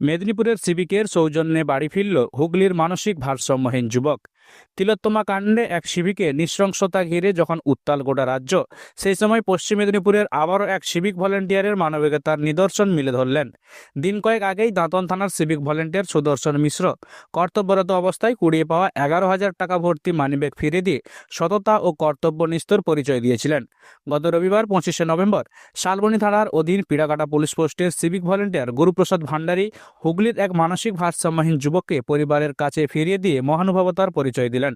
মেদিনীপুরের সিভিকের সৌজন্যে বাড়ি ফিরল হুগলির মানসিক ভারসাম্যহীন যুবক। তিলোত্তমা কাণ্ডে এক শিবিকে নৃশংসতা ঘিরে যখন উত্তাল গোটা রাজ্য, সেই সময় পশ্চিম মেদিনীপুরের আবারও এক সিভিক ভলেন্টিয়ারের মানবিকতার নিদর্শন মিলে ধরলেন। দিন কয়েক আগেই দাঁতন থানার সিভিক ভলেন্টিয়ার সুদর্শন মিশ্র কর্তব্যরত অবস্থায় কুড়িয়ে পাওয়া এগারো হাজার টাকা ভর্তি মানিব্যাগ ফিরে দিয়ে সততা ও কর্তব্যনিষ্ঠর পরিচয় দিয়েছিলেন। গত রবিবার পঁচিশে নভেম্বর শালবনী থানার অধীন পিড়াকাটা পুলিশ পোস্টের সিভিক ভলেন্টিয়ার গুরুপ্রসাদ ভান্ডারী হুগলির এক মানসিক ভারসাম্যহীন যুবককে পরিবারের কাছে ফিরিয়ে দিয়ে মহানুভবতার পরিচয় দিলেন।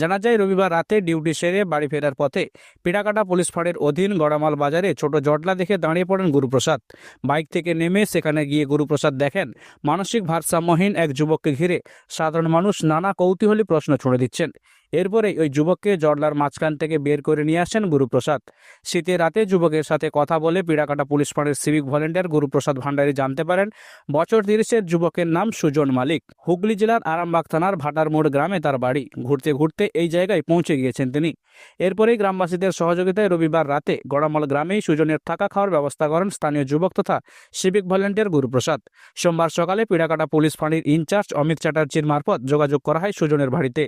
জানা যায়, রবিবার রাতে ডিউটি সেরে বাড়ি ফেরার পথে পিড়াকাটা পুলিশ ফাঁড়ের অধীন গড়ামাল বাজারে ছোট জটলা দেখে দাঁড়িয়ে পড়েন গুরুপ্রসাদ। বাইক থেকে নেমে সেখানে গিয়ে গুরুপ্রসাদ দেখেন, মানসিক ভারসাম্যহীন এক যুবককে ঘিরে সাধারণ মানুষ নানা কৌতূহলী প্রশ্ন ছুড়ে দিচ্ছেন। এরপরে ওই যুবককে জর্লার মাঝখান থেকে বের করে নিয়ে আসেন গুরুপ্রসাদ। শীতের রাতে যুবকের সাথে কথা বলে পিড়াকাটা পুলিশ ফাঁড়ের সিভিক ভলেন্টিয়ার গুরুপ্রসাদ ভান্ডারী জানতে পারেন, বছর তিরিশের যুবকের নাম সুজন মালিক। হুগলি জেলার আরামবাগ থানার ভাটার মোড় গ্রামে তার বাড়ি। ঘুরতে ঘুরতে এই জায়গায় পৌঁছে গিয়েছেন তিনি। এরপরেই গ্রামবাসীদের সহযোগিতায় রবিবার রাতে গড়ামল গ্রামেই সুজনের থাকা খাওয়ার ব্যবস্থা করেন স্থানীয় যুবক তথা সিভিক ভলেন্টিয়ার গুরুপ্রসাদ। সোমবার সকালে পিড়াকাটা পুলিশ ফাঁড়ির ইনচার্জ অমিত চ্যাটার্জির মারফত যোগাযোগ করা হয় সুজনের বাড়িতে।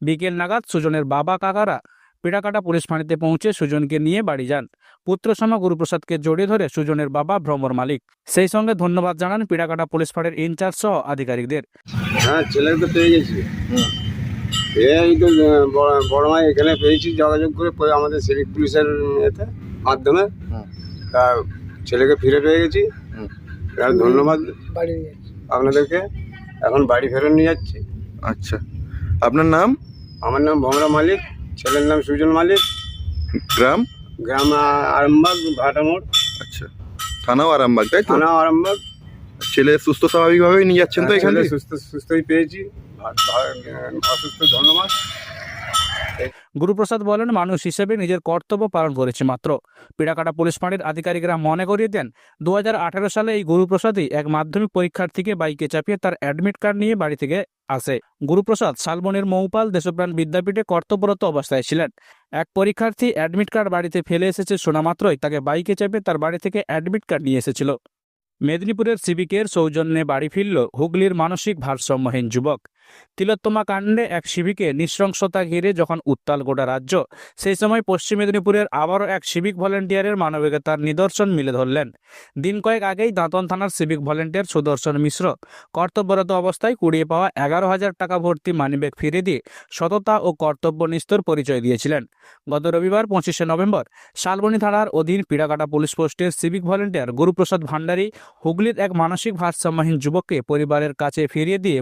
বিকেল নাগাদ সুজনের বাবা কাকারা পিড়াকাটা পুলিশ ফাঁড়িতে পৌঁছে সুজনকে নিয়ে বাড়ি যান। পুত্রসমা গুরুপ্রসাদকে জড়িয়ে ধরে সুজনের বাবা ভ্রমর মালিক। সেই সঙ্গে ধন্যবাদ জানান পিড়াকাটা পুলিশ ফাঁড়ির ইনচার্জ সহ আধিকারিকদের। হ্যাঁ ছেলেকে তো পেয়ে গেছি এই তো বড়- মাই এখানে পেয়েছি যোগাযোগ করে পরে আমাদের সিভিক পুলিশের এতে মাধ্যমে। হুম। তা ছেলেকে ফিরে পেয়ে গেছি। ধন্যবাদ আপনাদেরকে। এখন বাড়ি ফেরত নিয়ে যাচ্ছি। আচ্ছা। আপনার নাম? আমার নাম ভমরা মালিক ছেলের নাম সুজন মালিক। গ্রাম? গ্রাম আরামবাগ ভাটামোড় আচ্ছা থানাও আরামবাগ তাই থানাও থানা আরামবাগ। ছেলে সুস্থ স্বাভাবিকভাবেই নিয়ে যাচ্ছেন তো এখানে ছেলে সুস্থ সুস্থই পেয়েছি। অসুস্থ ধন্যবাদ। গুরুপ্রসাদ বলেন, মানুষ হিসেবে নিজের কর্তব্য পালন করেছে মাত্র। পিড়াকাটা পুলিশ ফাঁড়ির আধিকারিকরা মনে করিয়ে দেন দু হাজার আঠারো সালে এই গুরুপ্রসাদই এক মাধ্যমিক পরীক্ষার্থীকে বাইকে চাপিয়ে তার অ্যাডমিট কার্ড নিয়ে বাড়ি থেকে আসে। গুরুপ্রসাদ শালবনের মৌপাল দেশপ্রাণ বিদ্যাপীঠে কর্তব্যরত অবস্থায় ছিলেন। এক পরীক্ষার্থী অ্যাডমিট কার্ড বাড়িতে ফেলে এসেছে শোনা মাত্রই তাকে বাইকে চাপিয়ে তার বাড়ি থেকে অ্যাডমিট কার্ড নিয়ে এসেছিল। মেদিনীপুরের সিভিকের সৌজন্যে বাড়ি ফিরল হুগলির মানসিক ভারসাম্যহীন যুবক। তিলোত্তমা কাণ্ডে এক শিবিকে নৃশংসতা ঘিরে যখন উত্তাল গোটা রাজ্য, সেই সময় পশ্চিম মেদিনীপুরের আবারও এক সিভিক ভলেন্টিয়ারের মানবিকতার নিদর্শন মিলে ধরলেন। দিন কয়েক আগেই দাঁতন থানার সিভিক ভলেন্টিয়ার সুদর্শন মিশ্র কর্তব্যরত অবস্থায় কুড়িয়ে পাওয়া এগারো হাজার টাকা ভর্তি মানিব্যাগ ফিরে দিয়ে সততা ও কর্তব্যনিষ্ঠর পরিচয় দিয়েছিলেন। গত রবিবার পঁচিশে নভেম্বর শালবনী থানার অধীন পিড়াকাটা পুলিশ পোস্টের সিভিক ভলেন্টিয়ার গুরুপ্রসাদ ভান্ডারী হুগলির এক মানসিক ভারসাম্যহীন যুবককে পরিবারের কাছে ফিরিয়ে দিয়ে